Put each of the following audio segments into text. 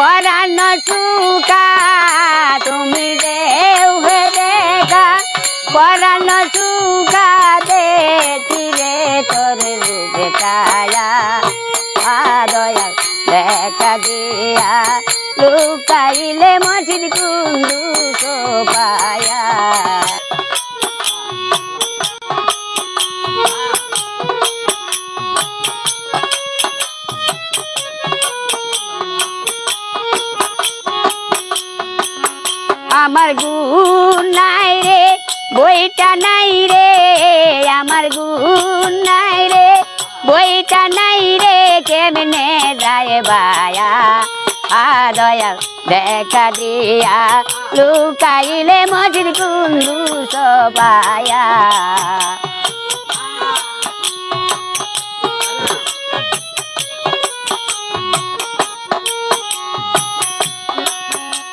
পরানো সুকা তুমি দেউ হে দেখা। পরানো সুকা দেখি রে তোর রূপে আদয়া দেখা দিয়া, লুকাইলে মসজিদ কুন্দু সোপায়া আমার গুণ নাই রে, বইটা নাই রে, আমার গুণ নাই রে, বইটা নাই রে, কেমনে যায় বায়া আদয়া দয়া দেখা দিয়া, লুকাইলে মজির কুন্দু সবায়া।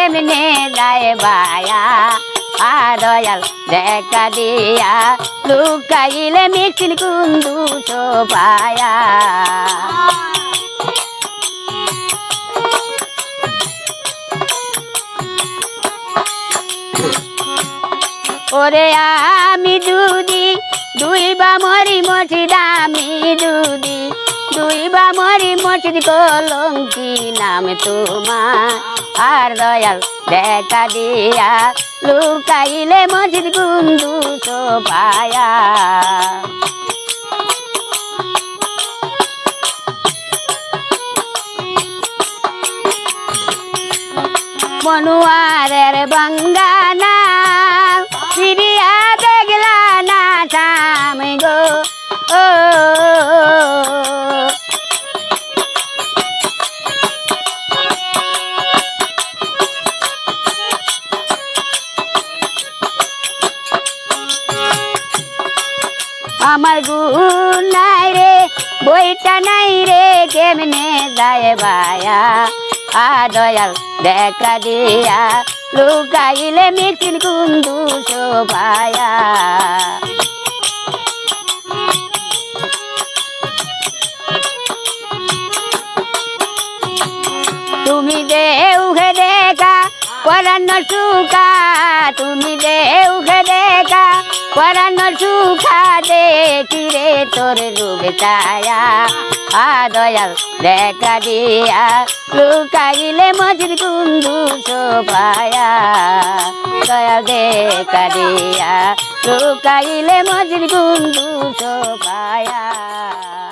রে কেমনে যায় বায়া, আ দয়াল দেখা দিয়া, লুকাইলে মিছিল কুন্দু তো পায়া ওরে আমি দুদি দুই বা মরি আমি দুদি দুই বা মরি মসজিদ কলঙ্কি নাম তোমার আর দয়াল দেখা দিয়া লুকাইলে মসজিদ গুন্দু সোপায়া মনুয়ারের বাঙ্গানা আমার গুণ নাই রে, বইটা নাই রে কেমনে যায় বায়া। আ দয়াল দেখা দিয়া, লুকাইলে মিছিল কুন্দু শোভায়া। তুমি দেউখে পরান্ন সুখা, তুমি দেউখে দেখা। পরান্ন সুখা দেখি রে তোর রূপে ছায়া। আ দয়াল দেখা দিয়া, লুকাইলে মজির কুন্দু সোপায়া দয়াল দেখা দিয়া, লুকাইলে মজির কুন্দু সোপা